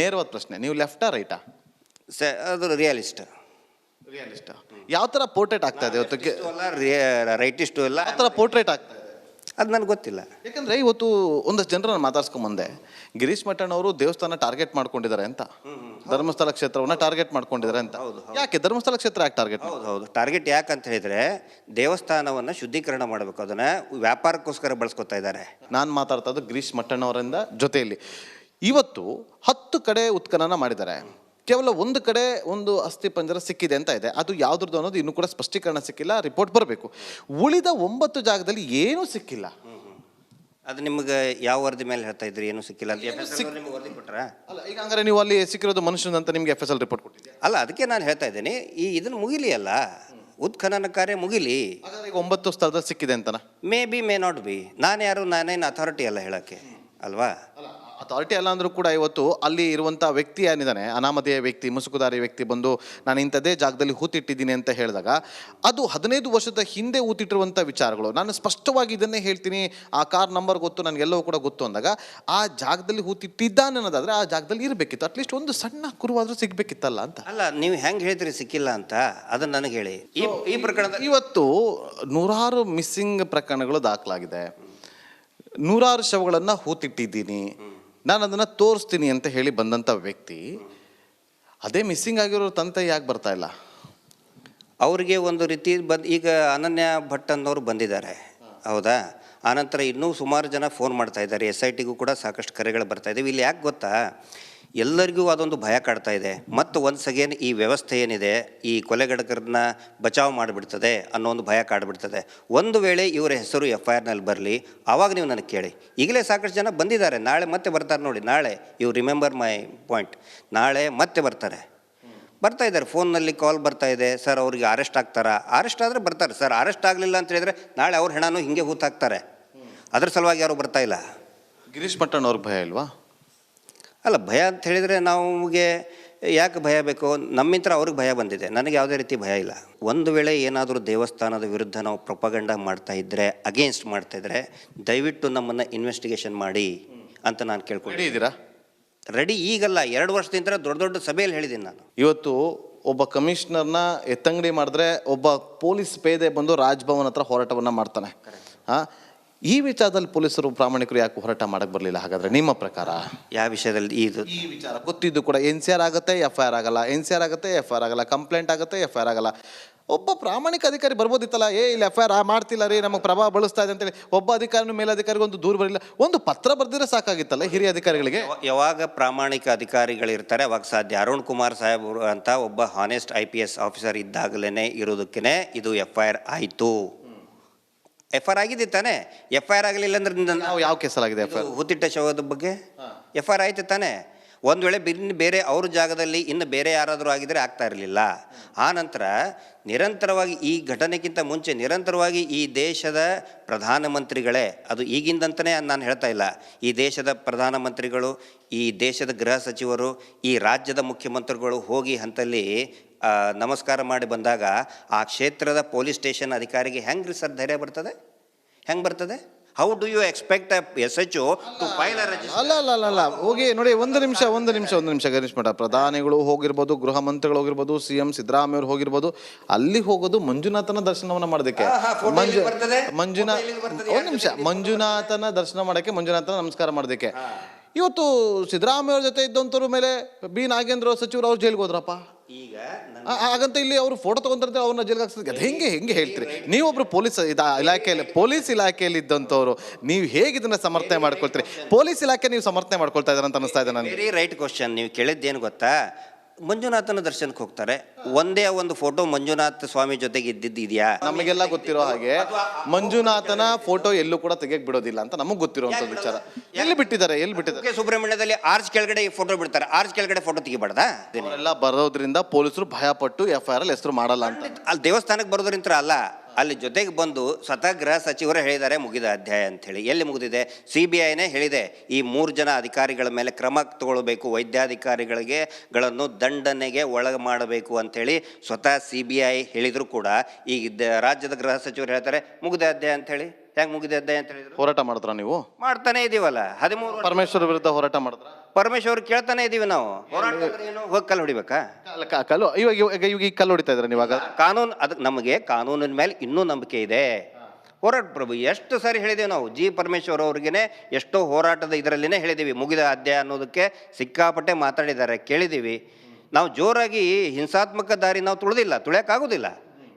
ನೇರವಾದ ಪ್ರಶ್ನೆ ನೀವು ಲೆಫ್ಟಾ ರೈಟಾ? ಅದು ರಿಯಲಿಸ್ಟ್. ರಿಯಲಿಸ್ಟ್. ಯಾವ ಥರ ಪೋರ್ಟ್ರೇಟ್ ಆಗ್ತಾ ಇದೆ ಇವತ್ತು ಅಲ್ಲ ರೈಟಿಸ್ಟು ಇಲ್ಲ. ಯಾವ ಥರ ಪೋರ್ಟ್ರೇಟ್ ಆಗ್ತಾ ಇದೆ? ಅದು ನನಗೆ ಗೊತ್ತಿಲ್ಲ. ಯಾಕಂದ್ರೆ ಇವತ್ತು ಒಂದಷ್ಟು ಜನರನ್ನ ಮಾತಾಡ್ಸ್ಕೊಂಬಂದೆ ಗಿರೀಶ್ ಮಠಣ್ಣವರು ಅವರು ದೇವಸ್ಥಾನ ಟಾರ್ಗೆಟ್ ಮಾಡ್ಕೊಂಡಿದ್ದಾರೆ ಅಂತ. ಧರ್ಮಸ್ಥಳ ಕ್ಷೇತ್ರವನ್ನು ಟಾರ್ಗೆಟ್ ಮಾಡ್ಕೊಂಡಿದ್ದಾರೆ ಅಂತ. ಯಾಕೆ? ಧರ್ಮಸ್ಥಳ ಕ್ಷೇತ್ರ ಯಾಕೆ ಟಾರ್ಗೆಟ್ ಹೌದು ಹೌದು. ಟಾರ್ಗೆಟ್ ಯಾಕೆ ಅಂತ ಹೇಳಿದ್ರೆ ದೇವಸ್ಥಾನವನ್ನು ಶುದ್ಧೀಕರಣ ಮಾಡಬೇಕು. ಅದನ್ನ ವ್ಯಾಪಾರಕ್ಕೋಸ್ಕರ ಬಳಸ್ಕೊತಾ ಇದ್ದಾರೆ. ನಾನು ಮಾತಾಡ್ತಾ ಇದ್ದು ಗಿರೀಶ್ ಮಠಣ್ಣವರಿಂದ ಜೊತೆಯಲ್ಲಿ. ಇವತ್ತು ಹತ್ತು ಕಡೆ ಉತ್ಖನನ ಮಾಡಿದ್ದಾರೆ. ಕೇವಲ ಒಂದು ಕಡೆ ಒಂದು ಅಸ್ಥಿ ಪಂಜರ ಸಿಕ್ಕಿದೆ ಅಂತ ಇದೆ. ಅದು ಯಾವ್ದ್ರದ್ದು ಅನ್ನೋದು ಇನ್ನೂ ಕೂಡ ಸ್ಪಷ್ಟೀಕರಣ ಸಿಕ್ಕಿಲ್ಲ ರಿಪೋರ್ಟ್ ಬರಬೇಕು. ಉಳಿದ ಒಂಬತ್ತು ಜಾಗದಲ್ಲಿ ಏನೂ ಸಿಕ್ಕಿಲ್ಲ. ಅದು ನಿಮಗೆ ಯಾವ ವರದಿ ಮೇಲೆ ಹೇಳ್ತಾ ಇದ್ರಿ? ಏನು ಸಿಕ್ಕಿಲ್ಲ ವರದಿ ಕೊಟ್ರಾ? ಅಲ್ಲ ಈಗ ಹಂಗಾರೆ ನೀವು ಅಲ್ಲಿ ಸಿಕ್ಕಿರೋದು ಮನುಷ್ಯನಂತ ನಿಮ್ಗೆ ಎಫ್ ಎಸ್ ಎಲ್ ರಿಪೋರ್ಟ್ ಕೊಟ್ಟಿದ್ದೆ ಅಲ್ಲ ಅದಕ್ಕೆ ನಾನು ಹೇಳ್ತಾ ಇದ್ದೀನಿ ಈ ಇದನ್ನು ಮುಗಿಲಿ ಅಲ್ಲ? ಉತ್ಖನನ ಕಾರ್ಯ ಮುಗಿಲಿ? ಈಗ ಒಂಬತ್ತು ಸ್ಥಳದಲ್ಲಿ ಸಿಕ್ಕಿದೆ ಅಂತನಾ? May be may not be ನಾನು ಯಾರು ನಾನೇನು ಅಥಾರಿಟಿ ಅಲ್ಲ ಹೇಳೋಕ್ಕೆ ಅಲ್ವಾ? ಅಥಾರಿಟಿ ಅಲ್ಲ ಅಂದರೂ ಕೂಡ ಇವತ್ತು ಅಲ್ಲಿ ಇರುವಂಥ ವ್ಯಕ್ತಿ ಏನಿದ್ದಾನೆ ಅನಾಮಧೇಯ ವ್ಯಕ್ತಿ ಮುಸುಕುದಾರಿ ವ್ಯಕ್ತಿ ಬಂದು ನಾನು ಇಂಥದ್ದೇ ಜಾಗದಲ್ಲಿ ಹೂತಿಟ್ಟಿದ್ದೀನಿ ಅಂತ ಹೇಳಿದಾಗ ಅದು ಹದಿನೈದು ವರ್ಷದ ಹಿಂದೆ ಹೂತಿಟ್ಟಿರುವಂಥ ವಿಚಾರಗಳು. ನಾನು ಸ್ಪಷ್ಟವಾಗಿ ಇದನ್ನೇ ಹೇಳ್ತೀನಿ ಆ ಕಾರ್ ನಂಬರ್ ಗೊತ್ತು ನನಗೆಲ್ಲವೂ ಕೂಡ ಗೊತ್ತು ಅಂದಾಗ ಆ ಜಾಗದಲ್ಲಿ ಹೂತಿಟ್ಟಿದ್ದಾನೆ ಅನ್ನೋದಾದರೆ ಆ ಜಾಗದಲ್ಲಿ ಇರಬೇಕಿತ್ತು. ಅಟ್ಲೀಸ್ಟ್ ಒಂದು ಸಣ್ಣ ಕುರುವಾದರೂ ಸಿಗಬೇಕಿತ್ತಲ್ಲ ಅಂತ. ಅಲ್ಲ ನೀವು ಹೆಂಗೆ ಹೇಳ್ತೀರಿ ಸಿಕ್ಕಿಲ್ಲ ಅಂತ ಅದನ್ನು ನನಗೆ ಹೇಳಿ. ಈ ಈ ಪ್ರಕರಣದ ಇವತ್ತು ನೂರಾರು ಮಿಸ್ಸಿಂಗ್ ಪ್ರಕರಣಗಳು ದಾಖಲಾಗಿದೆ. ನೂರಾರು ಶವಗಳನ್ನು ಹೂತಿಟ್ಟಿದ್ದೀನಿ. ನಾನು ಅದನ್ನು ತೋರಿಸ್ತೀನಿ ಅಂತ ಹೇಳಿ ಬಂದಂಥ ವ್ಯಕ್ತಿ, ಅದೇ ಮಿಸ್ಸಿಂಗ್ ಆಗಿರೋ ತಂದೆ ಯಾಕೆ ಬರ್ತಾ ಇಲ್ಲ? ಅವರಿಗೆ ಒಂದು ರೀತಿ ಬಂದು, ಈಗ ಅನನ್ಯ ಭಟ್ ಅನ್ನೋರು ಬಂದಿದ್ದಾರೆ. ಹೌದಾ? ಆನಂತರ ಇನ್ನೂ ಸುಮಾರು ಜನ ಫೋನ್ ಮಾಡ್ತಾ ಇದ್ದಾರೆ. ಎಸ್ ಐ ಟಿಗೂ ಕೂಡ ಸಾಕಷ್ಟು ಕರೆಗಳು ಬರ್ತಾ ಇಲ್ಲಿ ಯಾಕೆ ಗೊತ್ತಾ? ಎಲ್ಲರಿಗೂ ಅದೊಂದು ಭಯ ಕಾಡ್ತಾ ಇದೆ. ಮತ್ತು ಒನ್ಸ್ ಅಗೇನ್ ಈ ವ್ಯವಸ್ಥೆ ಏನಿದೆ, ಈ ಕೊಲೆಗಡಕರನ್ನ ಬಚಾವ್ ಮಾಡಿಬಿಡ್ತದೆ ಅನ್ನೋ ಒಂದು ಭಯ ಕಾಡ್ಬಿಡ್ತದೆ. ಒಂದು ವೇಳೆ ಇವರ ಹೆಸರು ಎಫ್ ಐ ಆರ್ನಲ್ಲಿ ಬರಲಿ ಆವಾಗ ನೀವು ನನಗೆ ಕೇಳಿ. ಈಗಲೇ ಸಾಕಷ್ಟು ಜನ ಬಂದಿದ್ದಾರೆ. ನಾಳೆ ಮತ್ತೆ ಬರ್ತಾರೆ ನೋಡಿ. ನಾಳೆ ಯು ರಿಮೆಂಬರ್ ಮೈ ಪಾಯಿಂಟ್ ನಾಳೆ ಮತ್ತೆ ಬರ್ತಾರೆ. ಬರ್ತಾ ಇದ್ದಾರೆ. ಫೋನ್ನಲ್ಲಿ ಕಾಲ್ ಬರ್ತಾ ಇದೆ. ಸರ್, ಅವ್ರಿಗೆ ಅರೆಸ್ಟ್ ಆಗ್ತಾರಾ? ಅರೆಸ್ಟ್ ಆದರೆ ಬರ್ತಾರೆ. ಸರ್ ಅರೆಸ್ಟ್ ಆಗಲಿಲ್ಲ ಅಂತ ಹೇಳಿದ್ರೆ ನಾಳೆ ಅವ್ರ ಹೆಣನೂ ಹಿಂಗೆ ಹೂತಾಕ್ತಾರೆ. ಅದ್ರ ಸಲುವಾಗಿ ಯಾರು ಬರ್ತಾ ಇಲ್ಲ. ಗಿರೀಶ್ ಮಟ್ಟಣ್ಣ ಅವ್ರಿಗೆ ಭಯ ಇಲ್ವಾ? ಅಲ್ಲ ಭಯ ಅಂತ ಹೇಳಿದರೆ ನಮಗೆ ಯಾಕೆ ಭಯ ಬೇಕು ನಮ್ಮಿಂತ್ರ ಅವ್ರಿಗೆ ಭಯ ಬಂದಿದೆ. ನನಗೆ ಯಾವುದೇ ರೀತಿ ಭಯ ಇಲ್ಲ. ಒಂದು ವೇಳೆ ಏನಾದರೂ ದೇವಸ್ಥಾನದ ವಿರುದ್ಧ ನಾವು ಪ್ರೊಪಗಂಡ ಮಾಡ್ತಾ ಇದ್ದರೆ ಅಗೇನ್ಸ್ಟ್ ಮಾಡ್ತಾ ಇದ್ದರೆ ದಯವಿಟ್ಟು ನಮ್ಮನ್ನು ಇನ್ವೆಸ್ಟಿಗೇಷನ್ ಮಾಡಿ ಅಂತ ನಾನು ಕೇಳ್ಕೊಂಡು ರೆಡಿ ಇದ್ದೀರಾ? ರೆಡಿ ಈಗಲ್ಲ ಎರಡು ವರ್ಷದಿಂದ ದೊಡ್ಡ ದೊಡ್ಡ ಸಭೆಯಲ್ಲಿ ಹೇಳಿದ್ದೀನಿ ನಾನು. ಇವತ್ತು ಒಬ್ಬ ಕಮಿಷನರ್ನ ಎತ್ತಂಗಡಿ ಮಾಡಿದ್ರೆ ಒಬ್ಬ ಪೊಲೀಸ್ ಪೇದೆ ಬಂದು ರಾಜ್ಭವನ್ ಹತ್ರ ಹೋರಾಟವನ್ನು ಮಾಡ್ತಾನೆ. ಆ ಈ ವಿಚಾರದಲ್ಲಿ ಪೊಲೀಸರು ಪ್ರಾಮಾಣಿಕರು ಯಾಕೆ ಹೋರಾಟ ಮಾಡಕ್ ಬರಲಿಲ್ಲ? ಹಾಗಾದ್ರೆ ನಿಮ್ಮ ಪ್ರಕಾರ? ಯಾವ ವಿಷಯದಲ್ಲಿ ಇದು ಈ ವಿಚಾರ ಗೊತ್ತಿದ್ದು ಕೂಡ ಎನ್ ಸಿ ಆರ್ ಆಗುತ್ತೆ ಎಫ್ ಐ ಆರ್ ಆಗಲ್ಲ. ಎನ್ ಸಿ ಆರ್ ಆಗುತ್ತೆ ಎಫ್ ಐ ಆರ್ ಆಗಲ್ಲ. ಕಂಪ್ಲೇಂಟ್ ಆಗುತ್ತೆ ಎಫ್ ಐ ಆರ್ ಆಗಲ್ಲ. ಒಬ್ಬ ಪ್ರಾಮಾಣಿಕ ಅಧಿಕಾರಿ ಬರ್ಬೋದಿತ್ತಲ್ಲ? ಏ ಇಲ್ಲಿ ಎಫ್ ಐ ಆರ್ ಮಾಡ್ತಿಲ್ಲ ರೀ ನಮಗೆ ಪ್ರಭಾವ ಬಳಸ್ತಾ ಇದೆ ಅಂತೇಳಿ. ಒಬ್ಬ ಅಧಿಕಾರಿನೂ ಮೇಲಧಿಕಾರಿಗೆ ಒಂದು ದೂರ ಬರಲಿಲ್ಲ. ಒಂದು ಪತ್ರ ಬರೆದಿದ್ರೆ ಸಾಕಾಗಿತ್ತಲ್ಲ ಹಿರಿಯ ಅಧಿಕಾರಿಗಳಿಗೆ? ಯಾವಾಗ ಪ್ರಾಮಾಣಿಕ ಅಧಿಕಾರಿಗಳಿರ್ತಾರೆ ಅವಾಗ ಸಾಧ್ಯ. ಅರುಣ್ ಕುಮಾರ್ ಸಾಹೇಬ್ ಅಂತ ಒಬ್ಬ honest I P S officer ಇದ್ದಾಗಲೇ ಇರೋದಕ್ಕೇ ಇದು ಎಫ್ ಐ ಆರ್ ಆಯಿತು. ಎಫ್ ಐ ಆರ್ ಆಗಿದೆ ತಾನೆ. ಎಫ್ ಐ ಆರ್ ಆಗಲಿಲ್ಲ ಅಂದ್ರೆ ನನ್ನ- ನಾವು ಯಾವ ಕೇಸಲ್ಲಾಗಿದೆ ಎಫ್ ಐ ಇದು ಹುತ್ತಿಟ್ಟ ಶವದ ಬಗ್ಗೆ? ಎಫ್ ಐ ಆರ್ ಆಯ್ತು ತಾನೆ. ಒಂದು ವೇಳೆ ಬಿನ್ ಬೇರೆ ಅವ್ರ ಜಾಗದಲ್ಲಿ ಇನ್ನು ಬೇರೆ ಯಾರಾದರೂ ಆಗಿದ್ರೆ ಆಗ್ತಾ ಇರಲಿಲ್ಲ. ಆ ನಂತರ ನಿರಂತರವಾಗಿ ಈ ಘಟನೆಗಿಂತ ಮುಂಚೆ ನಿರಂತರವಾಗಿ ಈ ದೇಶದ ಪ್ರಧಾನಮಂತ್ರಿಗಳೇ ಅದು ಈಗಿಂದಂತನೇ ನಾನು ಹೇಳ್ತಾ ಇಲ್ಲ. ಈ ದೇಶದ ಪ್ರಧಾನಮಂತ್ರಿಗಳು ಈ ದೇಶದ ಗೃಹ ಸಚಿವರು ಈ ರಾಜ್ಯದ ಮುಖ್ಯಮಂತ್ರಿಗಳು ಹೋಗಿ ಹಂತಲ್ಲಿ ನಮಸ್ಕಾರ ಮಾಡಿ ಬಂದಾಗ ಆ ಕ್ಷೇತ್ರದ ಪೊಲೀಸ್ ಸ್ಟೇಷನ್ ಅಧಿಕಾರಿಗೆ ಹೆಂಗ್ರಿ ಸರ್ ಧೈರ್ಯ ಬರ್ತದೆ? ಹೆಂಗೆ ಬರ್ತದೆ? How do you expect S H to file ಅಲ್ಲ ಅಲ್ಲ ಅಲ್ಲ ಅಲ್ಲ. ಹೋಗಿ ನೋಡಿ ಒಂದು ನಿಮಿಷ ಒಂದು ನಿಮಿಷ ಒಂದು ನಿಮಿಷ ಗಣೇಶ್ ಮಠ ಪ್ರಧಾನಿಗಳು ಹೋಗಿರ್ಬೋದು ಗೃಹ ಮಂತ್ರಿಗಳು ಹೋಗಿರ್ಬೋದು ಸಿ ಎಂ ಸಿದ್ದರಾಮಯ್ಯ ಅವರು ಹೋಗಿರ್ಬೋದು ಅಲ್ಲಿ ಹೋಗೋದು ಮಂಜುನಾಥನ ದರ್ಶನವನ್ನು ಮಾಡೋದಕ್ಕೆ. ಮಂಜುನಾಥ ಮಂಜು? ಒಂದು ನಿಮಿಷ. ಮಂಜುನಾಥನ ದರ್ಶನ ಮಾಡಕ್ಕೆ ಮಂಜುನಾಥನ ನಮಸ್ಕಾರ ಮಾಡೋದಕ್ಕೆ. ಇವತ್ತು ಸಿದ್ದರಾಮಯ್ಯ ಅವ್ರ ಜೊತೆ ಇದ್ದಂಥವ್ರ ಮೇಲೆ ಬಿ ನಾಗೇಂದ್ರ ಸಚಿವರು ಅವ್ರು ಜೈಲಿಗೆ ಹೋದ್ರಪ್ಪ. ಈಗ ಹಾಗಂತ ಇಲ್ಲಿ ಅವರು ಫೋಟೋ ತಗೊಂಡ್ರೆ ಅವ್ರನ್ನ ಜೈಲಿಗೆ ಹಾಕ್ಸಿದ್ರೆ. ಅದು ಹೆಂಗೆ ಹೆಂಗೆ ಹೇಳ್ತೀರಿ? ನೀವೊಬ್ರು ಪೊಲೀಸ್ ಇದ ಇಲಾಖೆಯಲ್ಲಿ ಪೊಲೀಸ್ ಇಲಾಖೆಯಲ್ಲಿ ಇದ್ದಂಥವ್ರು ನೀವು ಹೇಗೆ ಇದನ್ನ ಸಮರ್ಥನೆ ಮಾಡ್ಕೊಳ್ತೀರಿ? ಪೊಲೀಸ್ ಇಲಾಖೆ ನೀವು ಸಮರ್ಥನೆ ಮಾಡ್ಕೊಳ್ತಾ ಇದ್ದಾರೆ ಅಂತ ಅನಿಸ್ತಾ ಇದೆ ನನಗೆ. ವೆರಿ ರೈಟ್ ಕ್ವಶನ್ ನೀವು ಕೇಳಿದ್ದೇನು ಗೊತ್ತಾ? ಮಂಜುನಾಥನ ದರ್ಶನಕ್ಕೆ ಹೋಗ್ತಾರೆ. ಒಂದೇ ಒಂದು ಫೋಟೋ ಮಂಜುನಾಥ ಸ್ವಾಮಿ ಜೊತೆಗೆ ಇದ್ದಿದ್ದು ಇದೆಯಾ ನಮಗೆಲ್ಲ ಗೊತ್ತಿರೋ ಹಾಗೆ ಮಂಜುನಾಥನ ಫೋಟೋ ಎಲ್ಲೂ ಕೂಡ ತೆಗೆಯಕ್ ಬಿಡೋದಿಲ್ಲ ಅಂತ ನಮಗೆ ಗೊತ್ತಿರುವಂತ ವಿಚಾರ. ಎಲ್ಲಿ ಬಿಟ್ಟಿದ್ದಾರೆ? ಎಲ್ಲಿ ಬಿಟ್ಟಿದ್ದಾರೆ? ಕುಕ್ಕೆ ಸುಬ್ರಹ್ಮಣ್ಯದಲ್ಲಿ ಆರ್ಚ್ ಕೆಳಗಡೆ ಈ ಫೋಟೋ ಬಿಡ್ತಾರೆ. ಆರ್ಚ್ ಕೆಳಗಡೆ ಫೋಟೋ ತೆಗಿಬಾರ್ದಾ? ಎಲ್ಲ ಬರೋದ್ರಿಂದ ಪೊಲೀಸರು ಭಯಪಟ್ಟು ಎಫ್ ಐ ಆರ್ ಅಲ್ಲಿ ಹೆಸರು ಮಾಡಲ್ಲ ಅಂತ. ಅಲ್ಲಿ ದೇವಸ್ಥಾನಕ್ಕೆ ಬರೋದ್ರಿಂತ ಅಲ್ಲ. ಅಲ್ಲಿ ಜೊತೆಗೆ ಬಂದು ಸ್ವತಃ ಗೃಹ ಸಚಿವರು ಹೇಳಿದ್ದಾರೆ, ಮುಗಿದ ಅಧ್ಯಾಯ ಅಂಥೇಳಿ. ಎಲ್ಲಿ ಮುಗಿದಿದೆ? ಸಿ ಬಿ ಐನೇ ಹೇಳಿದೆ, ಈ ಮೂರು ಜನ ಅಧಿಕಾರಿಗಳ ಮೇಲೆ ಕ್ರಮ ತಗೊಳ್ಬೇಕು ವೈದ್ಯಾಧಿಕಾರಿಗಳಿಗೆ ಗಳನ್ನು ದಂಡನೆಗೆ ಒಳಗೆ ಮಾಡಬೇಕು ಅಂಥೇಳಿ ಸ್ವತಃ ಸಿ ಬಿ ಐ ಹೇಳಿದರೂ ಕೂಡ. ಈ ರಾಜ್ಯದ ಗೃಹ ಸಚಿವರು ಹೇಳ್ತಾರೆ, ಮುಗಿದ ಅಧ್ಯಾಯ ಅಂತೇಳಿ ಹೆಂಗೆ ಮುಗಿದದ್ದೆ ಅಂತ ಹೇಳಿದ್ರು. ಹೋರಾಟ ಮಾಡಿದ್ರ ನೀವು? ಮಾಡ್ತಾನೆ ಇದೀವಲ್ಲ. ಹದಿಮೂರು ಪರಮೇಶ್ವರ ಪರಮೇಶ್ವರ್ ವಿರುದ್ಧ ಹೋರಾಟ ಮಾಡಿದ್ರ ಪರಮೇಶ್ವರ್ ಕೇಳ್ತಾನೆ ಇದೀವಿ ನಾವು. ಹೋರಾಟ ಅಂದ್ರೆ ಏನು ಹೋಗಿ ಕಲ್ಲು ಹೊಡಿಬೇಕಾ? ಅಲ್ಲ, ಕ- ಕಲ್ಲು ಇವಾಗ ಇವಾಗ ಇವಾಗ ಈಗ ಕಲ್ಲು ಹೊಡಿತಾ ಇದ್ರ ನೀವಾಗ ಕಾನೂನು ಅದಕ್ಕೆ ನಮಗೆ ಕಾನೂನಿನ ಮೇಲೆ ಇನ್ನೂ ನಂಬಿಕೆ ಇದೆ. ಹೋರಾಟ ಪ್ರಭು ಎಷ್ಟು ಸಾರಿ ಹೇಳಿದೀವಿ ನಾವು. ಜಿ ಪರಮೇಶ್ವರ್ ಅವ್ರಿಗೇನೆ ಎಷ್ಟೋ ಹೋರಾಟದ ಇದರಲ್ಲಿನೇ ಹೇಳಿದ್ದೀವಿ ಮುಗಿದ ಅಧ್ಯಾಯ ಅನ್ನೋದಕ್ಕೆ ಸಿಕ್ಕಾಪಟ್ಟೆ ಮಾತಾಡಿದ್ದಾರೆ ಕೇಳಿದೀವಿ. ನಾವು ಜೋರಾಗಿ ಹಿಂಸಾತ್ಮಕ ದಾರಿ ನಾವು ತುಳಿದಿಲ್ಲ ತುಳಿಯೋಕ್ಕಾಗೋದಿಲ್ಲ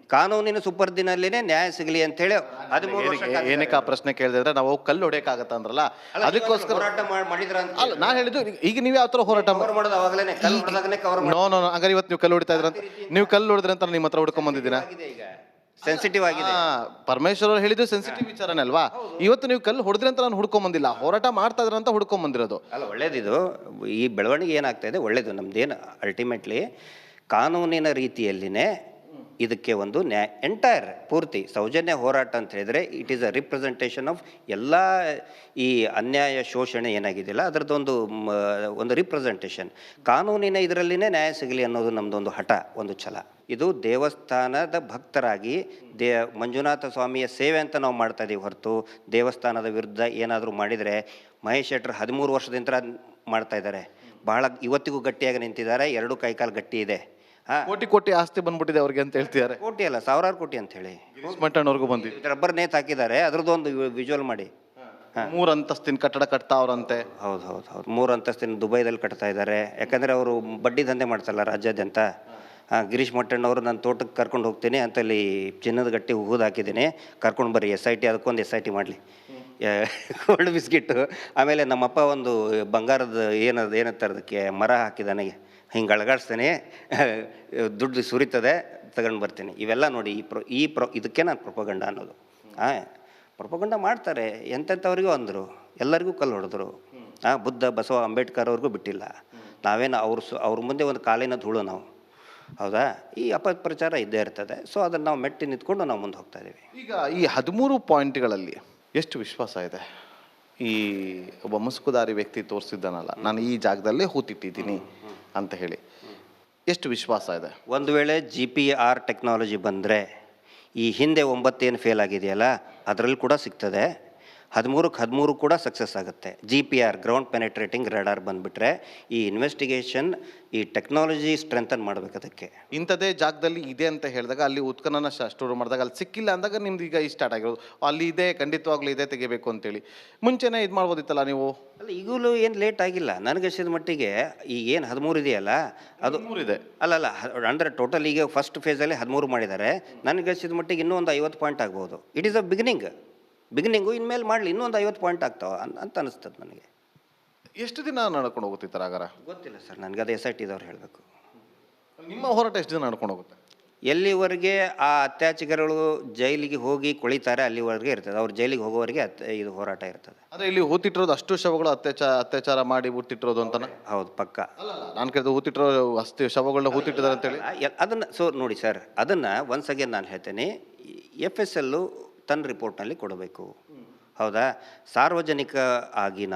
ಕಾನೂನಿನ ಸುಪರ್ದಿನಲ್ಲಿನೇ ನ್ಯಾಯ ಸಿಗಲಿ ಹದಿಮೂರು ವರ್ಷ ಏನಕ್ಕೆ- ಏನಕ್ಕೆ ಆ ಪ್ರಶ್ನೆ ಕೇಳಿದ್ರೆ ಅಂದ್ರೆ ನಾವು ಕಲ್ಲು ಹೊಡೆಯಕ್ಕಾಗತ್ತ ಅಂದ್ರಲ್ಲ? ಅದಕ್ಕೋಸ್ಕರ ಹೋರಾಟ ಮಾಡ್- ಮಾಡಿದ್ರ ಅಂತ ಅಲ್ಲ ನಾನು ಹೇಳಿದ್ದು ಈಗ- ನೀವು ಯಾವ ತರ ಹೋರಾಟ ಕವರ್ ಮಾಡೋದು ಅವಾಗಲೇ ಕಲ್ಲು ಹೊಡೆದಾಗನೇ ಕವರ್ ನೋ ನೋ ಹಂಗಾರೆ ಇವತ್ತು ನೀವು ಕಲ್ಲು ಹೊಡಿತಾ ಇದ್ರಂತ ನೀವು ಕಲ್ಲು ಹೊಡೆದ್ರೆ ಅಂತ ನಿಮ್ಮ ಹತ್ರ ಹುಡ್ಕೊಂಡ್ ಬಂದಿದ್ದೀರಾ? ಈಗ. ಸೆನ್ಸಿಟಿವ್ ಆಗಿದೆ. ಪರಮೇಶ್ವರ ಪರಮೇಶ್ವರ್ ಅವ್ರು ಹೇಳಿದ್ದು ಸೆನ್ಸಿಟಿವ್ ವಿಚಾರನೇ ಅಲ್ವಾ? ಇವತ್ತು ನೀವು ಕಲ್ಲು ಹೊಡೆದ್ರಿ ಅಂತ ನಾನು ಹುಡ್ಕೊಂಡ್ ಬಂದಿಲ್ಲ. ಹೋರಾಟ ಮಾಡ್ತಾ ಇದ್ರ ಅಂತ ಹುಡ್ಕೊಂಡ್ ಬಂದಿರೋದು. ಅಲ್ಲ ಒಳ್ಳೇದಿದು. ಈ ಬೆಳವಣಿಗೆ ಏನಾಗ್ತಾ ಇದೆ? ಒಳ್ಳೇದು. ನಮ್ದೇನು ಅಲ್ಟಿಮೇಟ್ಲಿ ಕಾನೂನಿನ ರೀತಿಯಲ್ಲಿನೇ ಇದಕ್ಕೆ ಒಂದು ನ್ಯಾ ಎಂಟೈರ್ ಪೂರ್ತಿ ಸೌಜನ್ಯ ಹೋರಾಟ ಅಂತ ಹೇಳಿದರೆ it is a representation of ಎಲ್ಲ ಈ ಅನ್ಯಾಯ ಶೋಷಣೆ ಏನಾಗಿದೆಯಲ್ಲ ಅದರದ್ದೊಂದು ಒಂದು ರಿಪ್ರೆಸೆಂಟೇಷನ್ ಕಾನೂನಿನ ಇದರಲ್ಲಿನೇ ನ್ಯಾಯ ಸಿಗಲಿ ಅನ್ನೋದು ನಮ್ಮದೊಂದು ಹಠ, ಒಂದು ಛಲ. ಇದು ದೇವಸ್ಥಾನದ ಭಕ್ತರಾಗಿ ದೇ, ಮಂಜುನಾಥ ಸ್ವಾಮಿಯ ಸೇವೆ ಅಂತ ನಾವು ಮಾಡ್ತಾ ಇದ್ದೀವಿ ಹೊರತು, ದೇವಸ್ಥಾನದ ವಿರುದ್ಧ ಏನಾದರೂ ಮಾಡಿದರೆ ಮಹೇಶ್ ಶೆಟ್ಟರ್ ಹದಿಮೂರು ವರ್ಷದಿಂದ ಮಾಡ್ತಾ ಇದ್ದಾರೆ. ಬಹಳ, ಇವತ್ತಿಗೂ ಗಟ್ಟಿಯಾಗಿ ನಿಂತಿದ್ದಾರೆ, ಎರಡು ಕೈಕಾಲು ಗಟ್ಟಿ ಇದೆ. ಕೋಟಿ ಕೋಟಿ ಆಸ್ತಿ ಬಂದ್ಬಿಟ್ಟಿದೆ ಅವ್ರಿಗೆ ಅಂತ ಹೇಳ್ತಿದ್ದಾರೆ. ಕೋಟಿ ಅಲ್ಲ ಸಾವಿರಾರು ಕೋಟಿ ಅಂತ ಹೇಳಿ. ಮಟ್ಟಣ್ಣವ್ರಿಗೂ ಬಂದಿದೆ ರಬ್ಬರ್ ನೇತ್ ಹಾಕಿದ್ದಾರೆ ಅದ್ರದ್ದೊಂದು ವಿಜುವಲ್ ಮಾಡಿ. ಮೂರ್ ಅಂತಸ್ತಿನ ಕಟ್ಟಡ ಕಟ್ತಾ ಅವ್ರಂತೆ. ಹೌದು ಹೌದು ಹೌದು. ಮೂರು ಅಂತಸ್ತಿನ ದುಬೈದಲ್ಲಿ ಕಟ್ತಾ ಇದ್ದಾರೆ. ಯಾಕಂದರೆ ಅವರು ಬಡ್ಡಿ ದಂಧೆ ಮಾಡ್ತಾರಲ್ಲ ರಾಜ್ಯಾದ್ಯಂತ. ಗಿರೀಶ್ ಮಟ್ಟಣ್ಣವರು ನಾನು ತೋಟಕ್ಕೆ ಕರ್ಕೊಂಡು ಹೋಗ್ತೀನಿ ಅಂತ ಅಲ್ಲಿ ಚಿನ್ನದ ಗಟ್ಟಿ ಹೂದು ಹಾಕಿದ್ದೀನಿ. ಕರ್ಕೊಂಡು ಬರ್ರಿ ಎಸ್ ಐ ಟಿ ಅದಕ್ಕೊಂದು ಎಸ್ ಐ ಟಿ ಮಾಡಲಿ. ಕೋಲ್ಡ್ ಬಿಸ್ಕಿಟ್ಟು ಆಮೇಲೆ ನಮ್ಮಪ್ಪ ಒಂದು ಬಂಗಾರದ ಏನದು ಏನಂತಾರೆ ಅದಕ್ಕೆ ಮರ ಹಾಕಿದಾನೆ ಹಿಂಗೆ ಅಳಗಾಡ್ಸ್ತೇನೆ. ದುಡ್ಡು ಸುರಿತದೆ, ತಗೊಂಡು ಬರ್ತೀನಿ. ಇವೆಲ್ಲ ನೋಡಿ, ಈ ಪ್ರೊ ಈ ಪ್ರೊ, ಇದಕ್ಕೆ ನಾನು ಪ್ರೊಪಗಂಡ ಅನ್ನೋದು. ಹಾಂ ಪ್ರೊಪಗಂಡ ಮಾಡ್ತಾರೆ. ಎಂಥೆಂಥವ್ರಿಗೂ ಅಂದರು. ಎಲ್ಲರಿಗೂ ಕಲ್ಲು ಹೊಡೆದ್ರು. ಹಾಂ ಬುದ್ಧ, ಬಸವ, ಅಂಬೇಡ್ಕರ್ ಅವ್ರಿಗೂ ಬಿಟ್ಟಿಲ್ಲ. ನಾವೇನು ಅವ್ರ ಸು, ಅವ್ರ ಮುಂದೆ ಒಂದು ಕಾಲಿನ ಧೂಳು ನಾವು. ಹೌದಾ? ಈ ಅಪಪ್ರಚಾರ ಇದ್ದೇ ಇರ್ತದೆ. ಸೊ ಅದನ್ನು ನಾವು ಮೆಟ್ಟಿ ನಿಂತ್ಕೊಂಡು ನಾವು ಮುಂದೆ ಹೋಗ್ತಾ ಇದ್ದೀವಿ. ಈಗ ಈ ಹದಿಮೂರು ಪಾಯಿಂಟ್ಗಳಲ್ಲಿ ಎಷ್ಟು ವಿಶ್ವಾಸ ಇದೆ? ಈ ಒಬ್ಬ ಮುಸುಕುದಾರಿ ವ್ಯಕ್ತಿ ತೋರಿಸಿದ್ದಾನಲ್ಲ, ನಾನು ಈ ಜಾಗದಲ್ಲೇ ಹೂತಿಟ್ಟಿದ್ದೀನಿ. ಅಂತ ಹೇಳಿ. ಎಷ್ಟು ವಿಶ್ವಾಸ ಇದೆ? ಒಂದು ವೇಳೆ ಜಿ ಪಿ ಆರ್ ಟೆಕ್ನಾಲಜಿ ಬಂದರೆ ಈ ಹಿಂದೆ ಒಂಬತ್ತೇನು ಫೇಲ್ ಆಗಿದೆಯಲ್ಲ, ಅದರಲ್ಲಿ ಕೂಡ ಸಿಗ್ತದೆ. ಹದಿಮೂರಕ್ಕೆ ಹದಿಮೂರು ಕೂಡ ಸಕ್ಸಸ್ ಆಗುತ್ತೆ. G P R ground penetrating radar ಬಂದುಬಿಟ್ರೆ ಈ ಇನ್ವೆಸ್ಟಿಗೇಷನ್ ಈ ಟೆಕ್ನಾಲಜಿ ಸ್ಟ್ರೆಂಥನ್ ಮಾಡಬೇಕು ಅದಕ್ಕೆ. ಇಂಥದೇ ಜಾಗದಲ್ಲಿ ಇದೆ ಅಂತ ಹೇಳಿದಾಗ ಅಲ್ಲಿ ಉತ್ಖನನ ಸ್ಟೋರ್ ಮಾಡಿದಾಗ ಅಲ್ಲಿ ಸಿಕ್ಕಿಲ್ಲ ಅಂದಾಗ ನಿಮ್ದು ಈಗ ಈ ಸ್ಟಾರ್ಟ್ ಆಗಿರೋದು. ಅಲ್ಲಿ ಇದೆ ಖಂಡಿತವಾಗ್ಲೂ ಇದೆ ತೆಗಿಬೇಕು ಅಂತೇಳಿ. ಮುಂಚೆನೇ ಇದು ಮಾಡ್ಬೋದಿತ್ತಲ್ಲ ನೀವು? ಅಲ್ಲ ಈಗಲೂ ಏನು ಲೇಟ್ ಆಗಿಲ್ಲ. ನನಗನ್ಸಿದ ಮಟ್ಟಿಗೆ ಈಗ ಏನು ಹದಿಮೂರು ಇದೆಯಲ್ಲ ಅದು ಇದೆ. ಅಲ್ಲ ಅಲ್ಲ ಅಂದರೆ ಟೋಟಲ್ ಈಗ ಫಸ್ಟ್ ಫೇಸಲ್ಲಿ ಹದಿಮೂರು ಮಾಡಿದ್ದಾರೆ. ನನಗೆ ಅನ್ಸಿದ ಮಟ್ಟಿಗೆ ಇನ್ನೂ ಒಂದು ಐವತ್ತು ಪಾಯಿಂಟ್ ಆಗ್ಬೋದು. It is a beginning beginning ಇನ್ಮೇಲೆ ಮಾಡಲಿ ಇನ್ನೊಂದು ಐವತ್ತು ಪಾಯಿಂಟ್ ಆಗ್ತಾವ ಅಂತ ಅನಿಸ್ತದೆ ನನಗೆ ಎಷ್ಟು ದಿನ ನಡ್ಕೊಂಡು ಹೋಗುತ್ತೆ ಹಾಗಾರ ಗೊತ್ತಿಲ್ಲ ಸರ್ ನನಗೆ ಅದು ಎಸ್ ಐ ಟಿದವ್ರು ಹೇಳಬೇಕು ನಿಮ್ಮ ಹೋರಾಟ ಎಷ್ಟು ದಿನ ನಡ್ಕೊಂಡು ಹೋಗುತ್ತೆ ಎಲ್ಲಿವರೆಗೆ ಆ ಅತ್ಯಾಚಾರಿಗಳು ಜೈಲಿಗೆ ಹೋಗಿ ಕುಳಿತಾರೆ ಅಲ್ಲಿವರೆಗೆ ಇರ್ತದೆ ಅವ್ರು ಜೈಲಿಗೆ ಹೋಗೋವರೆಗೆ ಅತ್ ಇದು ಹೋರಾಟ ಇರ್ತದೆ ಅಂದ್ರೆ ಇಲ್ಲಿ ಹೂತಿಟ್ಟಿರೋದು ಅಷ್ಟು ಶವಗಳು ಅತ್ಯಾಚಾರ ಅತ್ಯಾಚಾರ ಮಾಡಿ ಹುಟ್ಟಿಟ್ಟಿರೋದು ಅಂತನ ಹೌದು ಪಕ್ಕ ನಾನು ಕೇಳಿದ ಹೂತಿಟ್ಟಿರೋ ಅಸ್ತಿ ಶವಗಳನ್ನ ಹೂತಿಟ್ಟಿದ್ದಾರೆ ಅಂತೇಳಿ ಅದನ್ನು ಸೊ ನೋಡಿ ಸರ್ ಅದನ್ನು ಒನ್ಸ್ ಅಗೇನ್ ನಾನು ಹೇಳ್ತೇನೆ ಎಫ್ ಎಸ್ ಎಲ್ಲು ತನ್ನ ರಿಪೋರ್ಟ್ನಲ್ಲಿ ಕೊಡಬೇಕು. ಹೌದಾ? ಸಾರ್ವಜನಿಕ ಆಗಿ